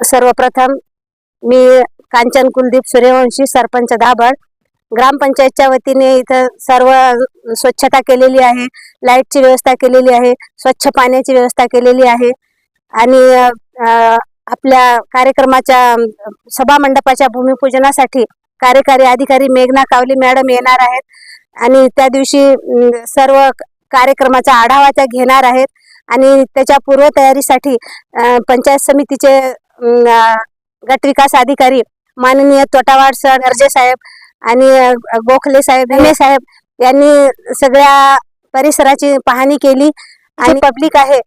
सर्वप्रथम मी कांचन कुलदीप सूर्यवंशी सरपंच दाभड ग्रामपंचायतच्या वतीने इथं सर्व स्वच्छता केलेली आहे. लाईटची व्यवस्था केलेली आहे. स्वच्छ पाण्याची व्यवस्था केलेली आहे. आणि आपल्या कार्यक्रमाच्या सभा मंडपाच्या भूमिपूजनासाठी कार्यकारी अधिकारी मेघना कावली मॅडम येणार आहेत. आणि त्या दिवशी सर्व कार्यक्रमाचा आढावा त्या घेणार आहेत. आणि त्याच्या पूर्वतयारीसाठी पंचायत समितीचे गट विकास अधिकारी माननीय तोटावाड सर गर्जे साहेब आणि गोखले साहेब हेमे साहेब यांनी सगळ्या परिसराची पाहणी केली. आणि पब्लिक आहे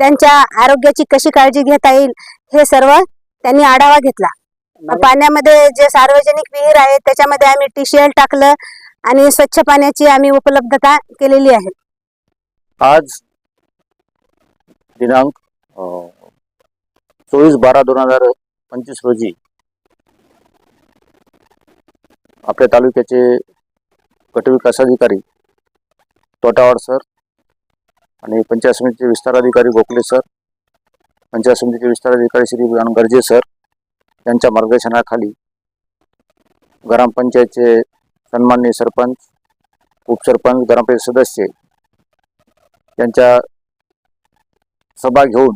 त्यांच्या आरोग्याची कशी काळजी घेता येईल हे सर्व त्यांनी आढावा घेतला. पाण्यामध्ये जे सार्वजनिक विहीर आहे त्याच्यामध्ये आम्ही टीसीएल टाकलं आणि स्वच्छ पाण्याची आम्ही उपलब्धता केलेली आहे. आज दिनांक चोवीस बारा दोन हजार पंचवीस रोजी आपल्या तालुक्याचे गटविकास अधिकारी तोटावाड सर आणि पंचायत समितीचे विस्तार अधिकारी गोखले सर पंचायत समितीचे विस्तार अधिकारी श्री विधान गर्जे सर यांच्या मार्गदर्शनाखाली ग्रामपंचायतचे सन्माननीय सरपंच उपसरपंच ग्रामपंचायत सदस्य यांच्या सभा घेऊन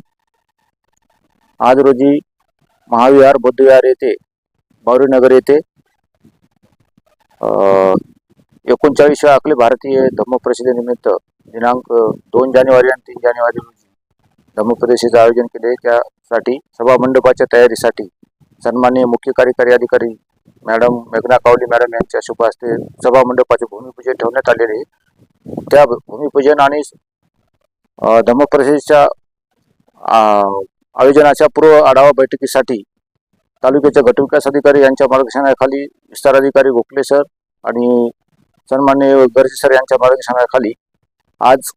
आज रोजी महाविहार बुद्धविहार येथे बावरीनगर येथे एकोणचाळीसव्या अखिल भारतीय धम्म परिषदेनिमित्त दिनांक दोन जानेवारी आणि तीन जानेवारी रोजी धम्म आयोजन केले. त्यासाठी सभामंडपाच्या तयारीसाठी सन्माननीय मुख्य कार्यकारी अधिकारी मॅडम मेघना कावली मॅडम यांच्या शुभ हस्ते सभामंडपाचे भूमिपूजन ठेवण्यात आलेले त्या भूमिपूजन आणि अ, आयोजनाच्या पूर्व आढावा बैठकीसाठी तालुक्याचे गटविकास अधिकारी यांच्या मार्गदर्शनाखाली विस्तार अधिकारी गोखले सर आणि सन्मान्य गर्जे सर यांच्या मार्गदर्शनाखाली आज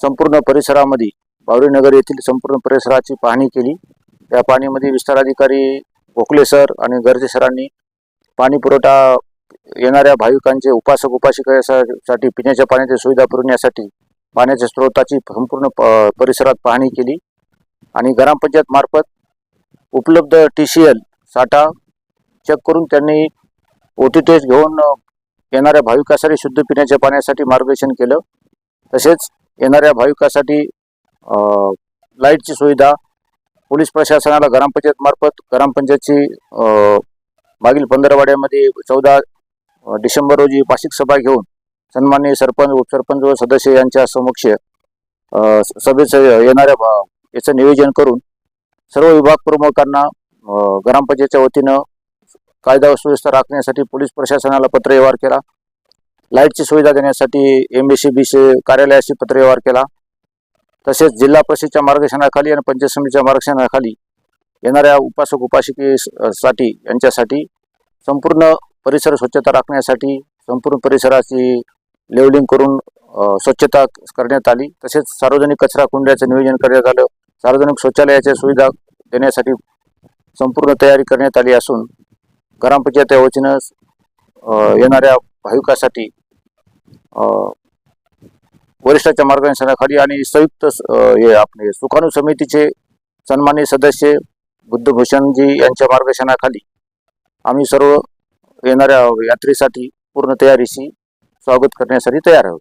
संपूर्ण परिसरामध्ये बावरीनगर येथील संपूर्ण परिसराची पाहणी केली. त्या पाहणीमध्ये विस्तार अधिकारी गोखले सर आणि गर्जे सरांनी पाणी पुरवठा येणाऱ्या भाविकांचे उपासक उपासिकासाठी पिण्याच्या पाण्याची सुविधा पुरवण्यासाठी पाण्याच्या स्रोताची संपूर्ण प- परिसरात पाहणी केली. आणि ग्रामपंचायत मार्फत उपलब्ध टी सी एल साठा चेक करून त्यांनी ओ टी टेस्ट घेऊन येणाऱ्या भाविकासाठी शुद्ध पिण्याच्या पाण्यासाठी मार्गदर्शन केलं. तसेच येणाऱ्या भाविकासाठी लाईटची सुविधा पोलीस प्रशासनाला ग्रामपंचायत मार्फत ग्रामपंचायतची मागील पंधरवाड्यामध्ये चौदा डिसेंबर रोजी वार्षिक सभा घेऊन सन्माननीय सरपंच उपसरपंच व सदस्य यांच्या समक्ष स- सभेचं येणाऱ्या भा- याचं नियोजन करून सर्व विभाग प्रमुखांना ग्रामपंचायतच्या वतीनं कायदा व सुव्यवस्था राखण्यासाठी पोलीस प्रशासनाला पत्रव्यवहार केला. लाईटची सुविधा देण्यासाठी M B C B C कार्यालयाशी पत्रव्यवहार केला. तसेच जिल्हा परिषदच्या मार्गदर्शनाखाली आणि पंचायत समितीच्या मार्गदर्शनाखाली येणाऱ्या उपासक उपासिकेसाठी यांच्यासाठी संपूर्ण परिसर स्वच्छता राखण्यासाठी संपूर्ण परिसराची लेवलिंग करून स्वच्छता करण्यात आली. तसेच सार्वजनिक कचरा कुंड्याचं नियोजन करण्यात आलं. सार्वजनिक शौचालयाच्या सुविधा देण्यासाठी संपूर्ण तयारी करण्यात आली असून ग्रामपंचायत वतीनं येणाऱ्या भाविकासाठी वरिष्ठाच्या मार्गदर्शनाखाली आणि संयुक्त हे आपले सुखाणू समितीचे सन्मान्य सदस्य बुद्धभूषणजी यांच्या मार्गदर्शनाखाली आम्ही सर्व येणाऱ्या यात्रेसाठी पूर्ण तयारीशी स्वागत करण्यासाठी तयार आहोत.